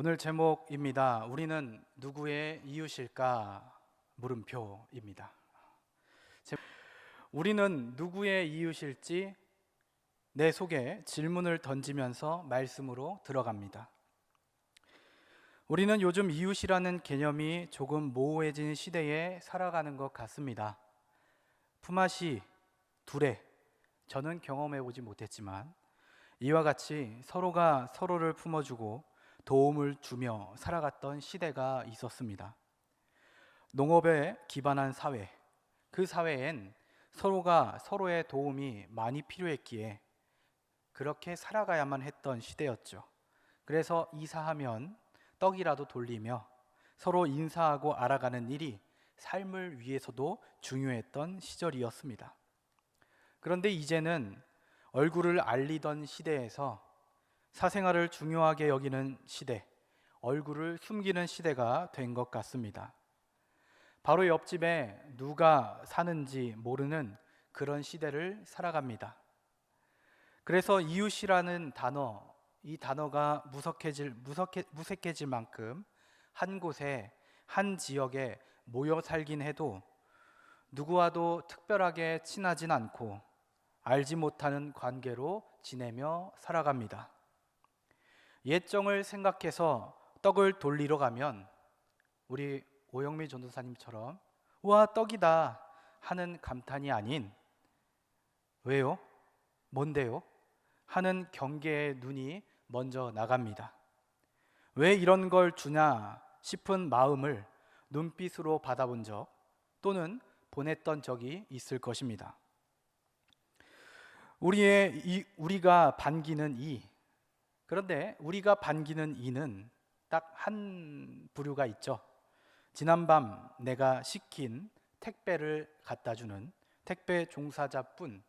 오늘 제목입니다. 우리는 누구의 이웃일까? 물음표입니다. 제- 우리는 누구의 이웃일지 내 속에 질문을 던지면서 말씀으로 들어갑니다. 우리는 요즘 이웃이라는 개념이 조금 모호해진 시대에 살아가는 것 같습니다. 품앗이, 두레, 저는 경험해 보지 못했지만 이와 같이 서로가 서로를 품어주고 도움을 주며 살아갔던 시대가 있었습니다. 농업에 기반한 사회, 그 사회엔 서로가 서로의 도움이 많이 필요했기에 그렇게 살아가야만 했던 시대였죠. 그래서 이사하면 떡이라도 돌리며 서로 인사하고 알아가는 일이 삶을 위해서도 중요했던 시절이었습니다. 그런데 이제는 얼굴을 알리던 시대에서 사생활을 중요하게 여기는 시대, 얼굴을 숨기는 시대가 된 것 같습니다. 바로 옆집에 누가 사는지 모르는 그런 시대를 살아갑니다. 그래서 이웃이라는 단어, 이 단어가 무석해질, 무석해, 무색해질 만큼 한 곳에, 한 지역에 모여 살긴 해도 누구와도 특별하게 친하진 않고 알지 못하는 관계로 지내며 살아갑니다. 옛정을 생각해서 떡을 돌리러 가면 우리 오영미 전도사님처럼 와 떡이다 하는 감탄이 아닌 왜요? 뭔데요? 하는 경계의 눈이 먼저 나갑니다. 왜 이런 걸 주냐 싶은 마음을 눈빛으로 받아본 적 또는 보냈던 적이 있을 것입니다. 우리의 이, 우리가 반기는 이 그런데 우리가 반기는 이는 딱 한 부류가 있죠. 지난밤 내가 시킨 택배를 갖다 주는 택배 종사자뿐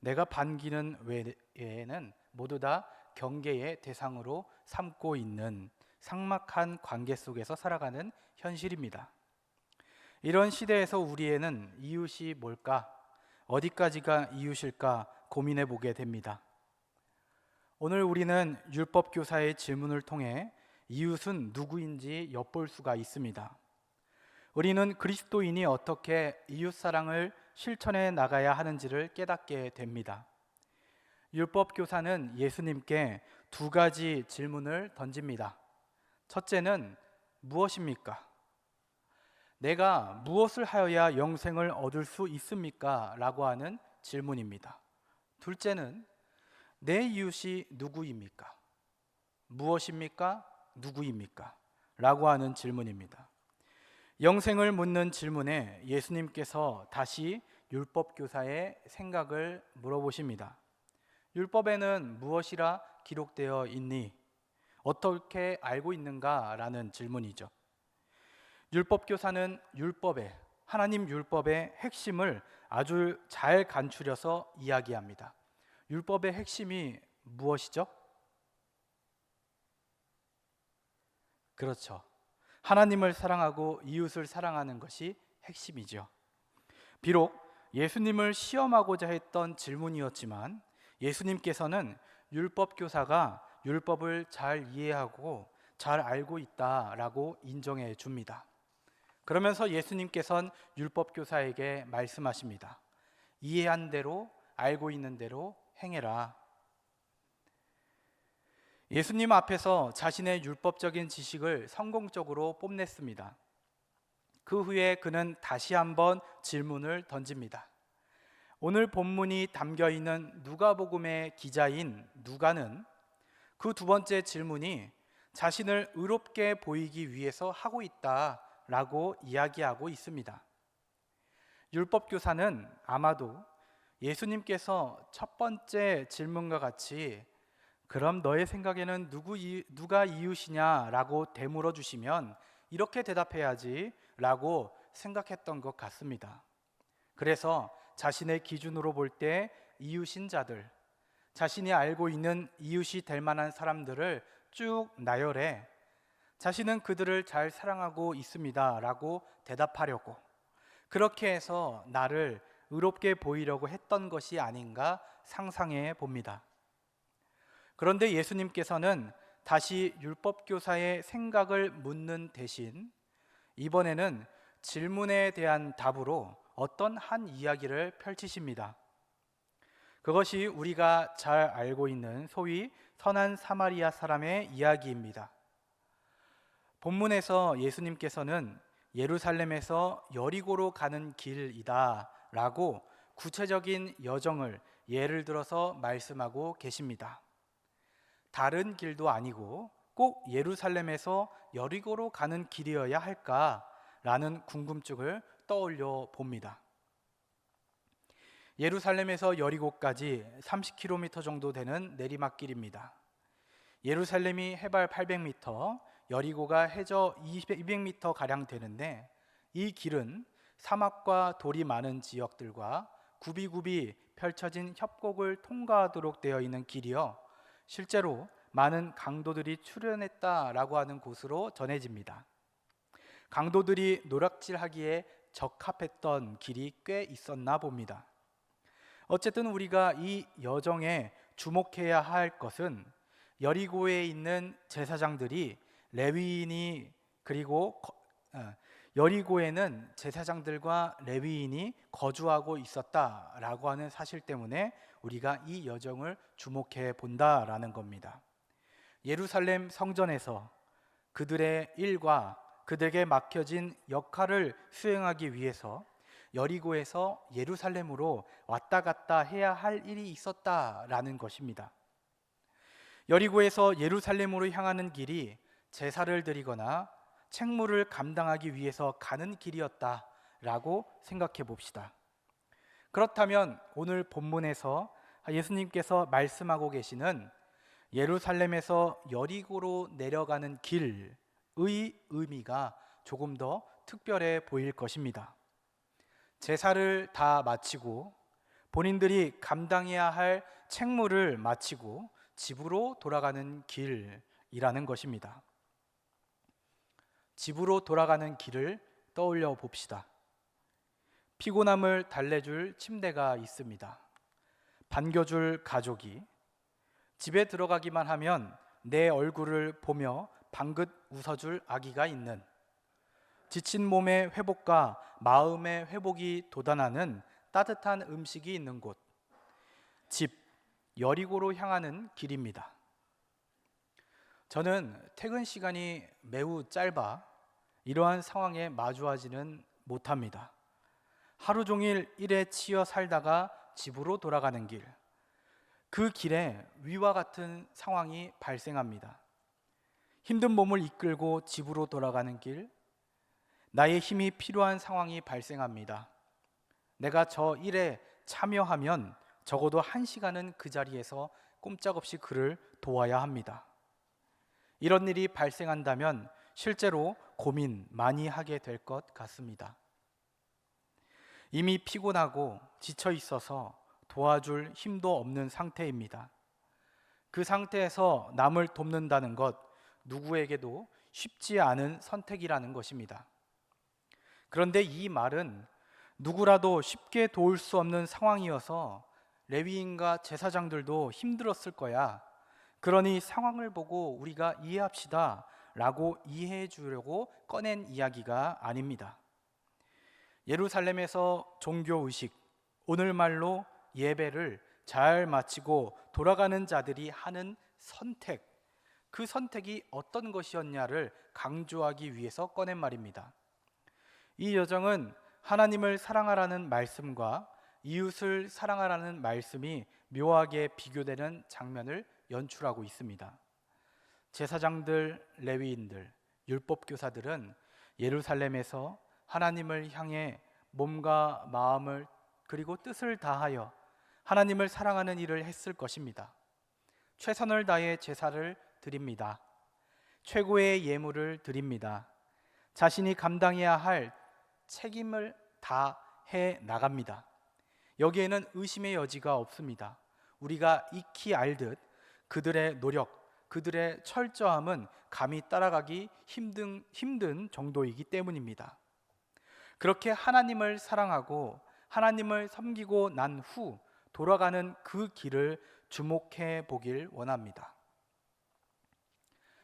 내가 반기는 외에는 모두 다 경계의 대상으로 삼고 있는 삭막한 관계 속에서 살아가는 현실입니다. 이런 시대에서 우리에는 이웃이 뭘까? 어디까지가 이웃일까 고민해 보게 됩니다. 오늘 우리는 율법 교사의 질문을 통해 이웃은 누구인지 엿볼 수가 있습니다. 우리는 그리스도인이 어떻게 이웃 사랑을 실천해 나가야 하는지를 깨닫게 됩니다. 율법 교사는 예수님께 두 가지 질문을 던집니다. 첫째는 무엇입니까? 내가 무엇을 하여야 영생을 얻을 수 있습니까? 라고 하는 질문입니다. 둘째는 내 이웃이 누구입니까? 무엇입니까? 누구입니까? 라고 하는 질문입니다. 영생을 묻는 질문에 예수님께서 다시 율법 교사의 생각을 물어보십니다. 율법에는 무엇이라 기록되어 있니? 어떻게 알고 있는가? 라는 질문이죠. 율법 교사는 율법의 하나님 율법의 핵심을 아주 잘 간추려서 이야기합니다. 율법의 핵심이 무엇이죠? 그렇죠. 하나님을 사랑하고 이웃을 사랑하는 것이 핵심이죠. 비록 예수님을 시험하고자 했던 질문이었지만 예수님께서는 율법 교사가 율법을 잘 이해하고 잘 알고 있다라고 인정해 줍니다. 그러면서 예수님께서는 율법 교사에게 말씀하십니다. 이해한 대로 알고 있는 대로 행해라. 예수님 앞에서 자신의 율법적인 지식을 성공적으로 뽐냈습니다. 그 후에 그는 다시 한번 질문을 던집니다. 오늘 본문이 담겨 있는 누가복음의 기자인 누가는 그 두 번째 질문이 자신을 의롭게 보이기 위해서 하고 있다라고 이야기하고 있습니다. 율법 교사는 아마도 예수님께서 첫 번째 질문과 같이 그럼 너의 생각에는 누구 이, 누가 이웃이냐라고 되물어 주시면 이렇게 대답해야지라고 생각했던 것 같습니다. 그래서 자신의 기준으로 볼 때 이웃인 자들, 자신이 알고 있는 이웃이 될 만한 사람들을 쭉 나열해 자신은 그들을 잘 사랑하고 있습니다라고 대답하려고 그렇게 해서 나를 의롭게 보이려고 했던 것이 아닌가 상상해 봅니다. 그런데 예수님께서는 다시 율법 교사의 생각을 묻는 대신 이번에는 질문에 대한 답으로 어떤 한 이야기를 펼치십니다. 그것이 우리가 잘 알고 있는 소위 선한 사마리아 사람의 이야기입니다. 본문에서 예수님께서는 예루살렘에서 여리고로 가는 길이다 라고 구체적인 여정을 예를 들어서 말씀하고 계십니다. 다른 길도 아니고 꼭 예루살렘에서 여리고로 가는 길이어야 할까라는 궁금증을 떠올려 봅니다. 예루살렘에서 여리고까지 30km 정도 되는 내리막길입니다. 예루살렘이 해발 800m, 여리고가 해저 200m 가량 되는데 이 길은 사막과 돌이 많은 지역들과 굽이굽이 펼쳐진 협곡을 통과하도록 되어 있는 길이요. 실제로 많은 강도들이 출연했다라고 하는 곳으로 전해집니다. 강도들이 노락질하기에 적합했던 길이 꽤 있었나 봅니다. 어쨌든 우리가 이 여정에 주목해야 할 것은 여리고에 있는 제사장들이 레위인이 그리고 거- 어, 여리고에는 제사장들과 레위인이 거주하고 있었다라고 하는 사실 때문에 우리가 이 여정을 주목해 본다라는 겁니다. 예루살렘 성전에서 그들의 일과 그들에게 맡겨진 역할을 수행하기 위해서 여리고에서 예루살렘으로 왔다 갔다 해야 할 일이 있었다라는 것입니다. 여리고에서 예루살렘으로 향하는 길이 제사를 드리거나 책무를 감당하기 위해서 가는 길이었다라고 생각해 봅시다. 그렇다면 오늘 본문에서 예수님께서 말씀하고 계시는 예루살렘에서 여리고로 내려가는 길의 의미가 조금 더 특별해 보일 것입니다. 제사를 다 마치고 본인들이 감당해야 할 책무를 마치고 집으로 돌아가는 길이라는 것입니다. 집으로 돌아가는 길을 떠올려 봅시다. 피곤함을 달래줄 침대가 있습니다. 반겨줄 가족이 집에 들어가기만 하면 내 얼굴을 보며 방긋 웃어줄 아기가 있는 지친 몸의 회복과 마음의 회복이 돋아나는 따뜻한 음식이 있는 곳, 집, 여리고로 향하는 길입니다. 저는 퇴근 시간이 매우 짧아 이러한 상황에 마주하지는 못합니다. 하루 종일 일에 치여 살다가 집으로 돌아가는 길, 그 길에 위와 같은 상황이 발생합니다. 힘든 몸을 이끌고 집으로 돌아가는 길, 나의 힘이 필요한 상황이 발생합니다. 내가 저 일에 참여하면 적어도 한 시간은 그 자리에서 꼼짝없이 그를 도와야 합니다. 이런 일이 발생한다면 실제로 고민 많이 하게 될 것 같습니다. 이미 피곤하고 지쳐 있어서 도와줄 힘도 없는 상태입니다. 그 상태에서 남을 돕는다는 것 누구에게도 쉽지 않은 선택이라는 것입니다. 그런데 이 말은 누구라도 쉽게 도울 수 없는 상황이어서 레위인과 제사장들도 힘들었을 거야. 그러니 상황을 보고 우리가 이해합시다. 라고 이해해 주려고 꺼낸 이야기가 아닙니다. 예루살렘에서 종교 의식, 오늘 말로 예배를 잘 마치고 돌아가는 자들이 하는 선택, 그 선택이 어떤 것이었냐를 강조하기 위해서 꺼낸 말입니다. 이 여정은 하나님을 사랑하라는 말씀과 이웃을 사랑하라는 말씀이 묘하게 비교되는 장면을 연출하고 있습니다. 제사장들, 레위인들, 율법 교사들은 예루살렘에서 하나님을 향해 몸과 마음을 그리고 뜻을 다하여 하나님을 사랑하는 일을 했을 것입니다. 최선을 다해 제사를 드립니다. 최고의 예물을 드립니다. 자신이 감당해야 할 책임을 다 해 나갑니다. 여기에는 의심의 여지가 없습니다. 우리가 익히 알듯 그들의 노력, 그들의 철저함은 감히 따라가기 힘든, 힘든 정도이기 때문입니다. 그렇게 하나님을 사랑하고 하나님을 섬기고 난 후 돌아가는 그 길을 주목해 보길 원합니다.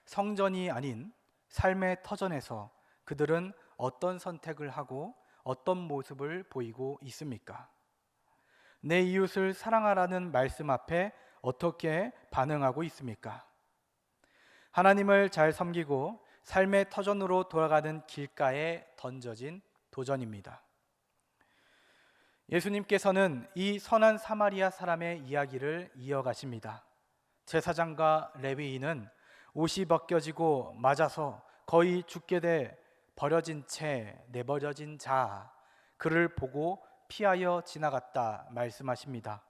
성전이 아닌 삶의 터전에서 그들은 어떤 선택을 하고 어떤 모습을 보이고 있습니까? 내 이웃을 사랑하라는 말씀 앞에 어떻게 반응하고 있습니까? 하나님을 잘 섬기고 삶의 터전으로 돌아가는 길가에 던져진 도전입니다. 예수님께서는 이 선한 사마리아 사람의 이야기를 이어가십니다. 제사장과 레위인은 옷이 벗겨지고 맞아서 거의 죽게 돼 버려진 채 내버려진 자 그를 보고 피하여 지나갔다 말씀하십니다.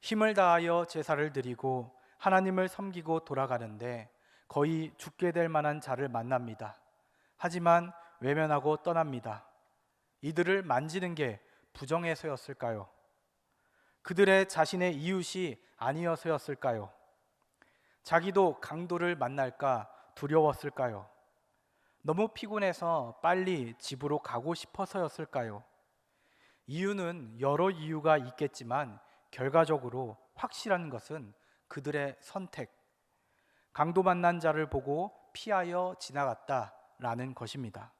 힘을 다하여 제사를 드리고 하나님을 섬기고 돌아가는데 거의 죽게 될 만한 자를 만납니다. 하지만 외면하고 떠납니다. 이들을 만지는 게 부정해서였을까요? 그들의 자신의 이웃이 아니어서였을까요? 자기도 강도를 만날까 두려웠을까요? 너무 피곤해서 빨리 집으로 가고 싶어서였을까요? 이유는 여러 이유가 있겠지만 결과적으로 확실한 것은 그들의 선택, 강도 만난 자를 보고 피하여 지나갔다라는 것입니다.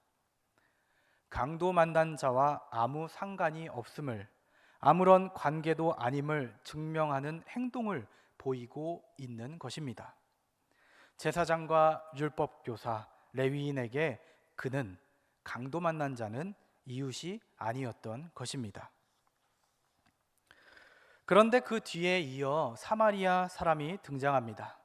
강도 만난 자와 아무 상관이 없음을 아무런 관계도 아님을 증명하는 행동을 보이고 있는 것입니다. 제사장과 율법교사, 레위인에게 그는 강도 만난 자는 이웃이 아니었던 것입니다. 그런데 그 뒤에 이어 사마리아 사람이 등장합니다.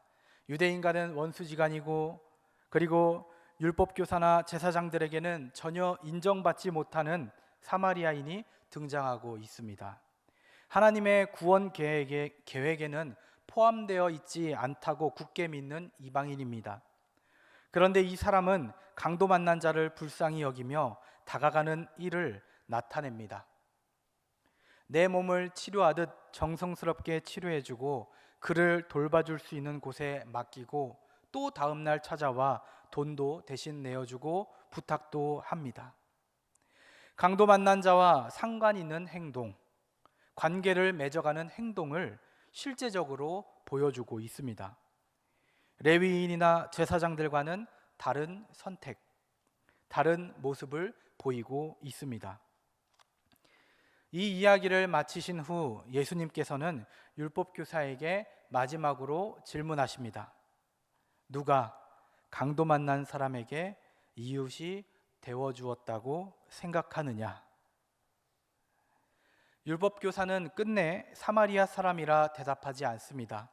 유대인과는 원수지간이고 그리고 율법교사나 제사장들에게는 전혀 인정받지 못하는 사마리아인이 등장하고 있습니다. 하나님의 구원 계획에, 계획에는 포함되어 있지 않다고 굳게 믿는 이방인입니다. 그런데 이 사람은 강도 만난 자를 불쌍히 여기며 다가가는 이를 나타냅니다. 내 몸을 치료하듯 정성스럽게 치료해주고 그를 돌봐줄 수 있는 곳에 맡기고 또 다음 날 찾아와 돈도 대신 내어주고 부탁도 합니다. 강도 만난 자와 상관 있는 행동, 관계를 맺어가는 행동을 실제적으로 보여주고 있습니다. 레위인이나 제사장들과는 다른 선택, 다른 모습을 보이고 있습니다. 이 이야기를 마치신 후 예수님께서는 율법 교사에게 마지막으로 질문하십니다. 누가 강도 만난 사람에게 이웃이 되어 주었다고 생각하느냐? 율법 교사는 끝내 사마리아 사람이라 대답하지 않습니다.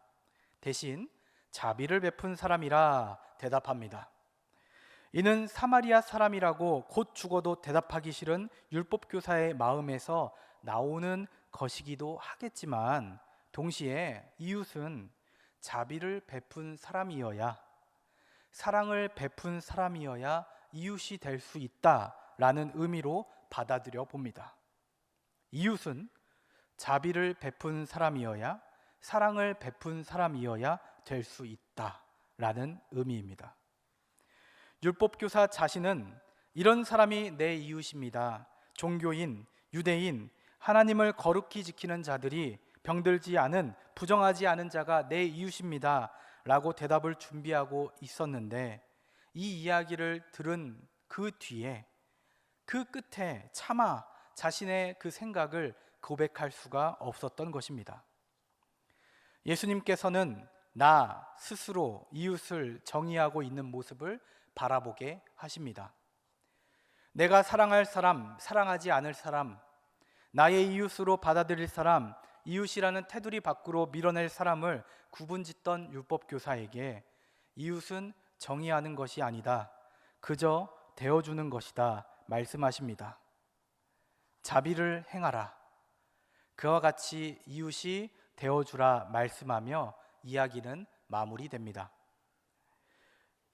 대신 자비를 베푼 사람이라 대답합니다. 이는 사마리아 사람이라고 곧 죽어도 대답하기 싫은 율법 교사의 마음에서 나오는 것이기도 하겠지만 동시에 이웃은 자비를 베푼 사람이어야 사랑을 베푼 사람이어야 이웃이 될 수 있다라는 의미로 받아들여 봅니다. 이웃은 자비를 베푼 사람이어야 사랑을 베푼 사람이어야 될 수 있다라는 의미입니다. 율법교사 자신은 이런 사람이 내 이웃입니다. 종교인, 유대인, 하나님을 거룩히 지키는 자들이 병들지 않은 부정하지 않은 자가 내 이웃입니다. 라고 대답을 준비하고 있었는데 이 이야기를 들은 그 뒤에 그 끝에 차마 자신의 그 생각을 고백할 수가 없었던 것입니다. 예수님께서는 나 스스로 이웃을 정의하고 있는 모습을 바라보게 하십니다. 내가 사랑할 사람, 사랑하지 않을 사람, 나의 이웃으로 받아들일 사람, 이웃이라는 테두리 밖으로 밀어낼 사람을 구분짓던 율법 교사에게 이웃은 정의하는 것이 아니다. 그저 되어주는 것이다. 말씀하십니다. 자비를 행하라. 그와 같이 이웃이 되어주라 말씀하며 이야기는 마무리됩니다.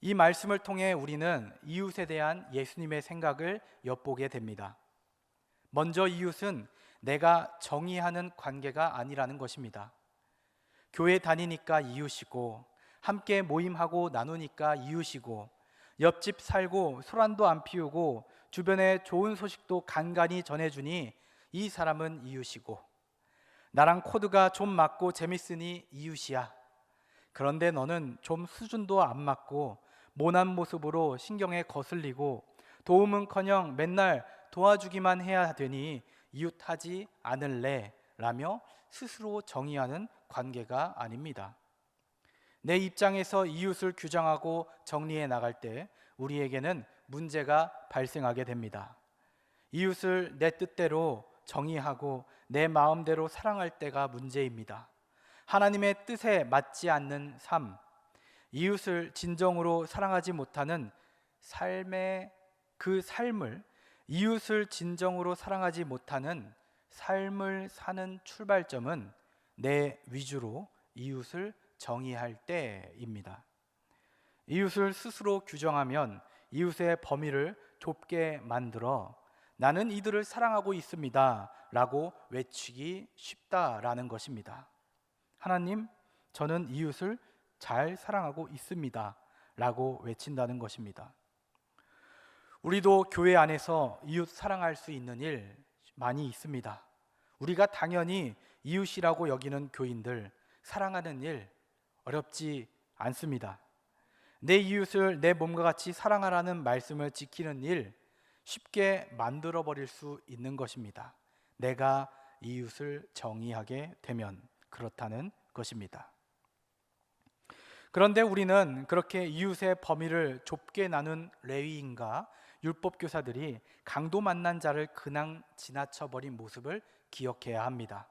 이 말씀을 통해 우리는 이웃에 대한 예수님의 생각을 엿보게 됩니다. 먼저 이웃은 내가 정의하는 관계가 아니라는 것입니다. 교회 다니니까 이웃이고, 함께 모임하고 나누니까 이웃이고, 옆집 살고 소란도 안 피우고, 주변에 좋은 소식도 간간히 전해주니 이 사람은 이웃이고, 나랑 코드가 좀 맞고 재밌으니 이웃이야. 그런데 너는 좀 수준도 안 맞고 모난 모습으로 신경에 거슬리고 도움은커녕 맨날 도와주기만 해야 되니 이웃하지 않을래 라며 스스로 정의하는 관계가 아닙니다. 내 입장에서 이웃을 규정하고 정리해 나갈 때 우리에게는 문제가 발생하게 됩니다. 이웃을 내 뜻대로 정의하고 내 마음대로 사랑할 때가 문제입니다. 하나님의 뜻에 맞지 않는 삶, 이웃을 진정으로 사랑하지 못하는 삶의 그 삶을 이웃을 진정으로 사랑하지 못하는 삶을 사는 출발점은 내 위주로 이웃을 정의할 때입니다. 이웃을 스스로 규정하면 이웃의 범위를 좁게 만들어 나는 이들을 사랑하고 있습니다. 라고 외치기 쉽다라는 것입니다. 하나님, 저는 이웃을 잘 사랑하고 있습니다. 라고 외친다는 것입니다. 우리도 교회 안에서 이웃 사랑할 수 있는 일 많이 있습니다. 우리가 당연히 이웃이라고 여기는 교인들 사랑하는 일 어렵지 않습니다. 내 이웃을 내 몸과 같이 사랑하라는 말씀을 지키는 일 쉽게 만들어 버릴 수 있는 것입니다. 내가 이웃을 정의하게 되면 그렇다는 것입니다. 그런데 우리는 그렇게 이웃의 범위를 좁게 나눈 레위인과 율법 교사들이 강도 만난 자를 그냥 지나쳐 버린 모습을 기억해야 합니다.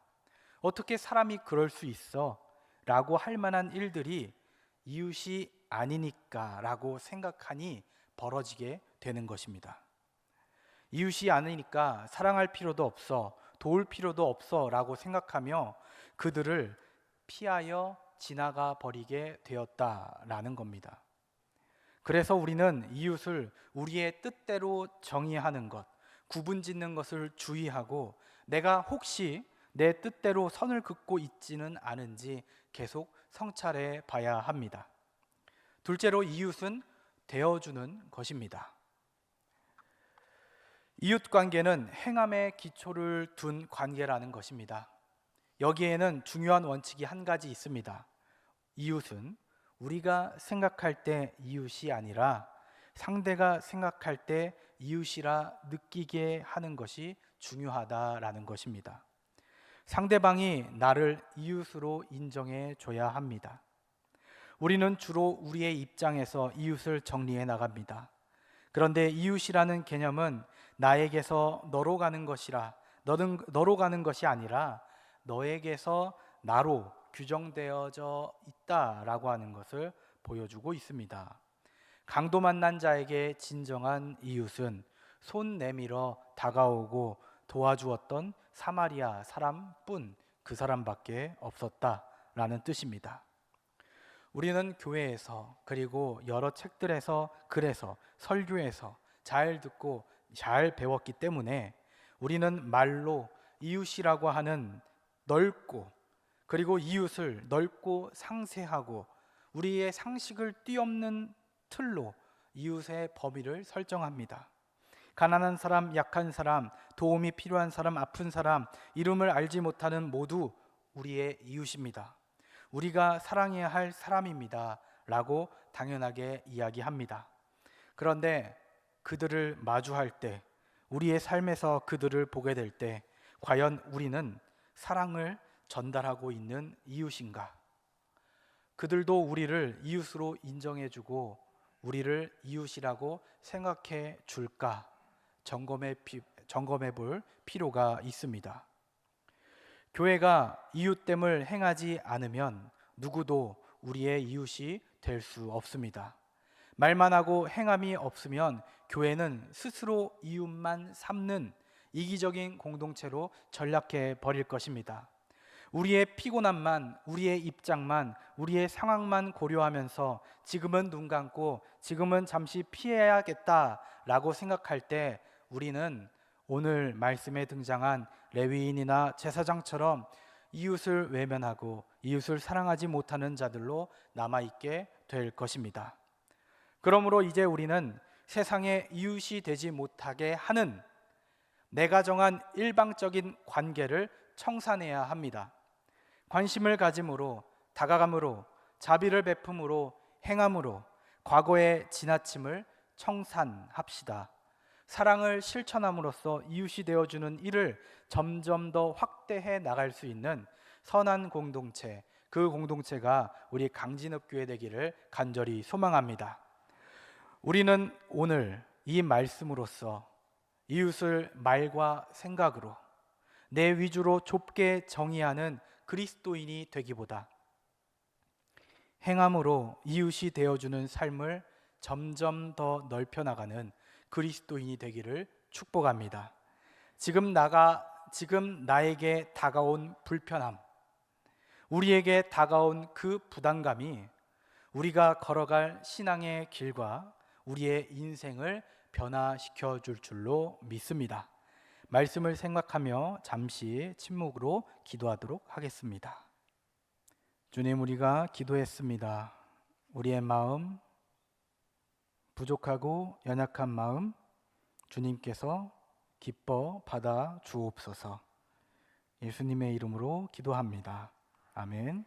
어떻게 사람이 그럴 수 있어? 라고 할 만한 일들이 이웃이 아니니까라고 생각하니 벌어지게 되는 것입니다. 이웃이 아니니까 사랑할 필요도 없어, 도울 필요도 없어라고 생각하며 그들을 피하여 지나가 버리게 되었다라는 겁니다. 그래서 우리는 이웃을 우리의 뜻대로 정의하는 것, 구분 짓는 것을 주의하고 내가 혹시 내 뜻대로 선을 긋고 있지는 않은지 계속 성찰해 봐야 합니다. 둘째로 이웃은 되어주는 것입니다. 이웃 관계는 행함의 기초를 둔 관계라는 것입니다. 여기에는 중요한 원칙이 한 가지 있습니다. 이웃은 우리가 생각할 때 이웃이 아니라 상대가 생각할 때 이웃이라 느끼게 하는 것이 중요하다라는 것입니다. 상대방이 나를 이웃으로 인정해 줘야 합니다. 우리는 주로 우리의 입장에서 이웃을 정리해 나갑니다. 그런데 이웃이라는 개념은 나에게서 너로 가는 것이라 너는 너로 가는 것이 아니라 너에게서 나로 규정되어져 있다라고 하는 것을 보여주고 있습니다. 강도 만난 자에게 진정한 이웃은 손 내밀어 다가오고 도와주었던 사마리아 사람뿐 그 사람밖에 없었다라는 뜻입니다. 우리는 교회에서 그리고 여러 책들에서 글에서 설교에서 잘 듣고 잘 배웠기 때문에 우리는 말로 이웃이라고 하는 넓고 그리고 이웃을 넓고 상세하고 우리의 상식을 뛰엄는 틀로 이웃의 범위를 설정합니다. 가난한 사람, 약한 사람, 도움이 필요한 사람, 아픈 사람, 이름을 알지 못하는 모두 우리의 이웃입니다. 우리가 사랑해야 할 사람입니다. 라고 당연하게 이야기합니다. 그런데 그들을 마주할 때, 우리의 삶에서 그들을 보게 될 때, 과연 우리는 사랑을 전달하고 있는 이웃인가? 그들도 우리를 이웃으로 인정해주고 우리를 이웃이라고 생각해 줄까? 점검해, 점검해 볼 필요가 있습니다. 교회가 이웃됨을 행하지 않으면 누구도 우리의 이웃이 될 수 없습니다. 말만 하고 행함이 없으면 교회는 스스로 이웃만 삼는 이기적인 공동체로 전락해 버릴 것입니다. 우리의 피곤함만, 우리의 입장만, 우리의 상황만 고려하면서 지금은 눈 감고 지금은 잠시 피해야겠다라고 생각할 때 우리는 오늘 말씀에 등장한 레위인이나 제사장처럼 이웃을 외면하고 이웃을 사랑하지 못하는 자들로 남아 있게 될 것입니다. 그러므로 이제 우리는 세상의 이웃이 되지 못하게 하는 내가 정한 일방적인 관계를 청산해야 합니다. 관심을 가짐으로 다가감으로 자비를 베품으로 행함으로 과거의 지나침을 청산합시다. 사랑을 실천함으로써 이웃이 되어주는 일을 점점 더 확대해 나갈 수 있는 선한 공동체, 그 공동체가 우리 강진읍 교회 되기를 간절히 소망합니다. 우리는 오늘 이 말씀으로써 이웃을 말과 생각으로 내 위주로 좁게 정의하는 그리스도인이 되기보다 행함으로 이웃이 되어주는 삶을 점점 더 넓혀 나가는 그리스도인이 되기를 축복합니다. 지금 나가 지금 나에게 다가온 불편함, 우리에게 다가온 그 부담감이 우리가 걸어갈 신앙의 길과 우리의 인생을 변화시켜 줄 줄로 믿습니다. 말씀을 생각하며 잠시 침묵으로 기도하도록 하겠습니다. 주님, 우리가 기도했습니다. 우리의 마음, 부족하고 연약한 마음, 주님께서 기뻐 받아 주옵소서. 예수님의 이름으로 기도합니다. 아멘.